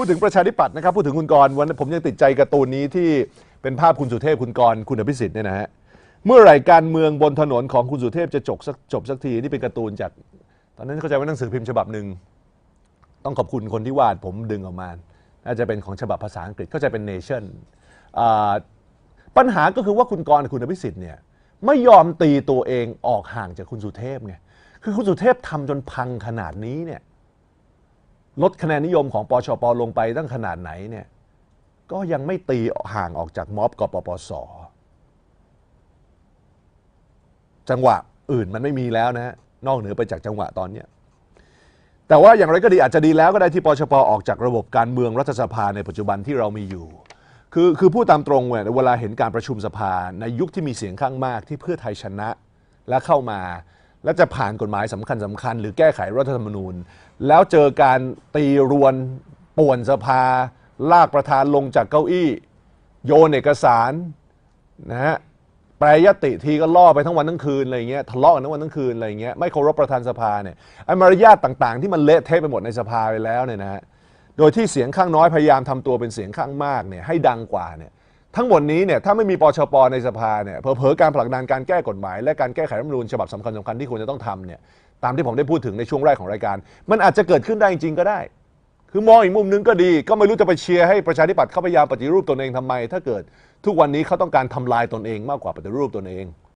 พูดถึงประชาธิปัตย์นะครับพูดถึงคุณกรณ์วันนั้ผมยังติดใจการ์ตูนนี้ที่เป็นภาพคุณสุเทพคุณกรณ์คุณอภิสิทธิ์เนี่ยนะฮะเมื่อไหร่การเมืองบนถนนของคุณสุเทพจะจบสักจบสักทีนี่เป็นการ์ตูนจาก ตอนนั้นเข้าใจว่าหนังสือพิมพ์ฉบับหนึ่งต้องขอบคุณคนที่วาดผมดึงออกมาน่าจะเป็นของฉบับภาษาอังกฤษก็จะเป็นเนชั่นปัญหาก็คือว่าคุณกรณ์กับคุณอภิสิทธิ์เนี่ยไม่ยอมตีตัวเองออกห่างจากคุณสุเทพไงคือคุณสุเทพทำจนพังขนาดนี้เนี่ย ลดคะแนนนิยมของปชปลงไปตั้งขนาดไหนเนี่ยก็ยังไม่ตีห่างออกจากม็อบกปปส จังหวะอื่นมันไม่มีแล้วนะฮะนอกเหนือไปจากจังหวะตอนเนี้ยแต่ว่าอย่างไรก็ดีอาจจะดีแล้วก็ได้ที่ปชปออกจากระบบการเมืองรัฐสภาในปัจจุบันที่เรามีอยู่ คือคือพูดตามตรงเนี่ยเวลาเห็นการประชุมสภาในยุคที่มีเสียงข้างมากที่เพื่อไทยชนะและเข้ามา และจะผ่านกฎหมายสำคัญสคัญๆหรือแก้ไขรัฐธรรมนูญ แล้วเจอการตีรวนป่วนสภา ลากประธานลงจากเก้าอี้ โยนเอกสารนะฮะแปรยติทีก็ล่อไปทั้งวันทั้งคืนอะไรเงี้ยทะเลาะกันทั้งวันทั้งคืนอะไรเงี้ยไม่เคารพประธานสภาเนี่ยไอ้มารยาทต่างๆ ที่มันเละเทะไปหมดในสภาไปแล้วเนี่ยนะฮะโดยที่เสียงข้างน้อยพยายามทำตัวเป็นเสียงข้างมากเนี่ยให้ดังกว่าเนี่ยทั้งหมดนี้เนี่ยถ้าไม่มีปชปในสภาเนี่ยเผลอๆการผลักดันการแก้กฎหมาย และการแก้ไขรัฐธรรมนูญฉบับสำคัญสคัญๆที่ควรจะต้องทำเนี่ย ตามที่ผมได้พูดถึงในช่วงแรกของรายการ มันอาจจะเกิดขึ้นได้จริงๆก็ได้ คือมองอีกมุมนึงก็ดี ก็ไม่รู้จะไปเชียร์ให้ประชาธิปัตย์เข้าพยายามปฏิรูปตนเองทำไม ถ้าเกิดทุกวันนี้เขาต้องการทำลายตนเองมากกว่าปฏิรูปตนเอง